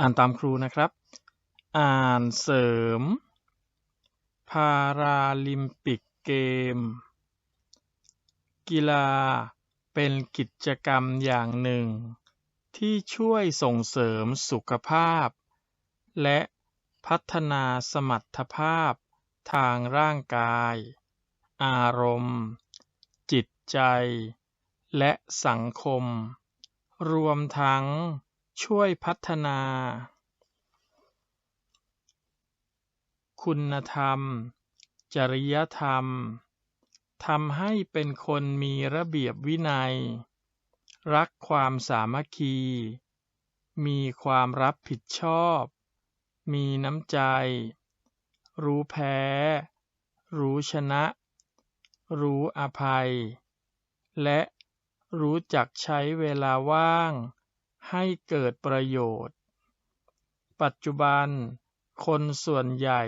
อ่านตามครูนะครับ อ่านเสริม พาราลิมปิกเกม กีฬาเป็นกิจกรรมอย่างหนึ่ง ที่ช่วยส่งเสริมสุขภาพ และพัฒนาสมรรถภาพทางร่างกาย อารมณ์ จิตใจ และสังคม รวมทั้ง ช่วยพัฒนา คุณธรรม จริยธรรมทำให้เป็นคนมีระเบียบวินัย รักความสามัคคี มีความรับผิดชอบ มีน้ำใจ รู้แพ้ รู้ชนะ รู้อภัย และรู้จักใช้เวลาว่าง ให้เกิดประโยชน์ ปัจจุบัน คนส่วนใหญ่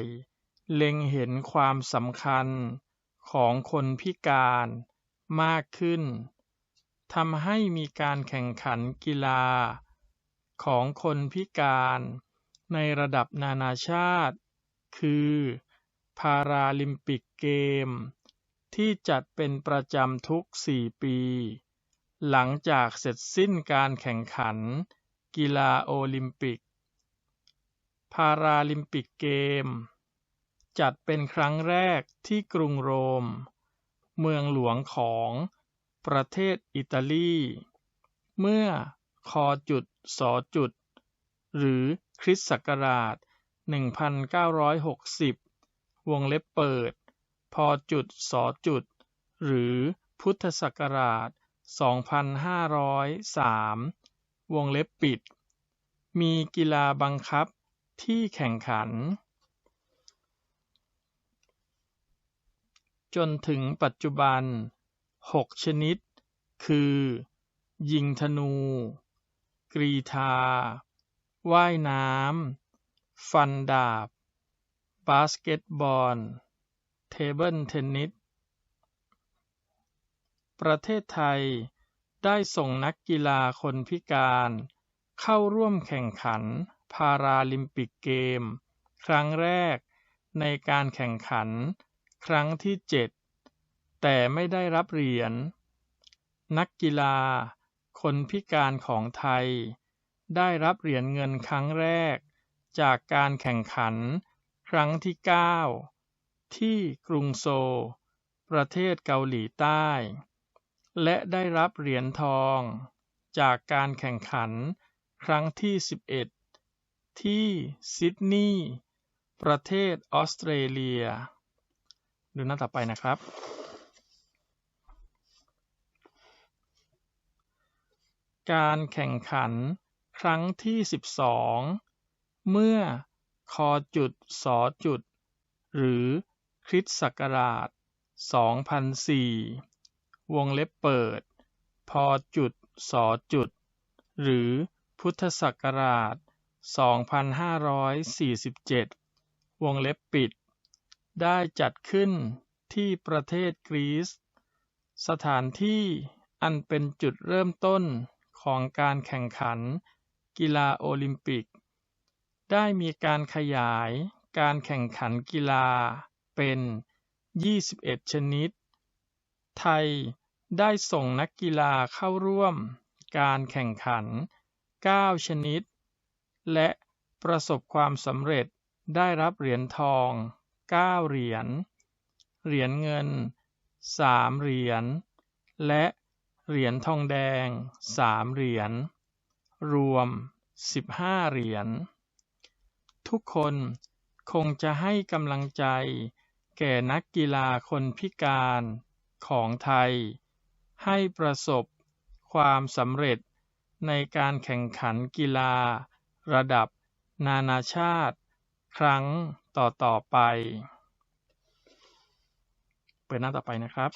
เล็งเห็นความสำคัญของคนพิการมากขึ้นทำให้มีการแข่งขันกีฬา ของคนพิการในระดับนานาชาติ คือพาราลิมปิกเกม ที่จัดเป็นประจำทุก 4 ปี หลังจากเสร็จสิ้นการแข่งขัน กีฬาโอลิมปิก พาราลิมปิกเกม จัดเป็นครั้งแรกที่กรุงโรม เมืองหลวงของประเทศอิตาลี เมื่อคจุดสจุด หรือคริสต์ศักราช 1960 วงเล็บเปิด พจุดสจุด หรือพุทธศักราช 2503วงเล็บปิด มีกีฬาบังคับที่แข่งขัน จนถึงปัจจุบัน 6 ชนิด คือ ยิงธนู กรีธา ว่ายน้ำ ฟันดาบ บาสเกตบอล เทเบิลเทนนิส ประเทศไทยได้ส่งนักกีฬาคนพิการ เข้าร่วมแข่งขันพาราลิมปิกเกม ครั้งแรกในการแข่งขันครั้งที่ 7 แต่ไม่ได้รับเหรียญ นักกีฬาคนพิการของไทย ได้รับเหรียญเงินครั้งแรก จากการแข่งขันครั้งที่ 9 ที่กรุงโซลประเทศเกาหลีใต้ และได้รับเหรียญทองจากการแข่งขันครั้งที่ 11 ที่ซิดนีย์ประเทศออสเตรเลีย ดูหน้าต่อไปนะครับ การแข่งขันครั้งที่ 12 เมื่อคอจุดสอจุด หรือคริสต์ศักราช 2004 วงเล็บเปิดพอจุดสอจุด หรือ พุทธศักราช 2547 วงเล็บปิด ได้จัดขึ้นที่ประเทศกรีซ สถานที่อันเป็นจุดเริ่มต้นของการแข่งขันกีฬาโอลิมปิก ได้มีการขยายการแข่งขันกีฬาเป็น 21 ชนิด ไทย ได้ส่งนักกีฬาเข้าร่วมการแข่งขัน 9 ชนิด และประสบความสำเร็จได้รับเหรียญทอง 9 เหรียญ เหรียญเงิน 3 เหรียญ และเหรียญทองแดง 3 เหรียญ รวม 15 เหรียญ ทุกคนคงจะให้กำลังใจแก่นักกีฬาคนพิการของไทย ให้ประสบความสำเร็จในการแข่งขันกีฬา ระดับนานาชาติ ครั้งต่อๆไป เปิดหน้าต่อไปนะครับ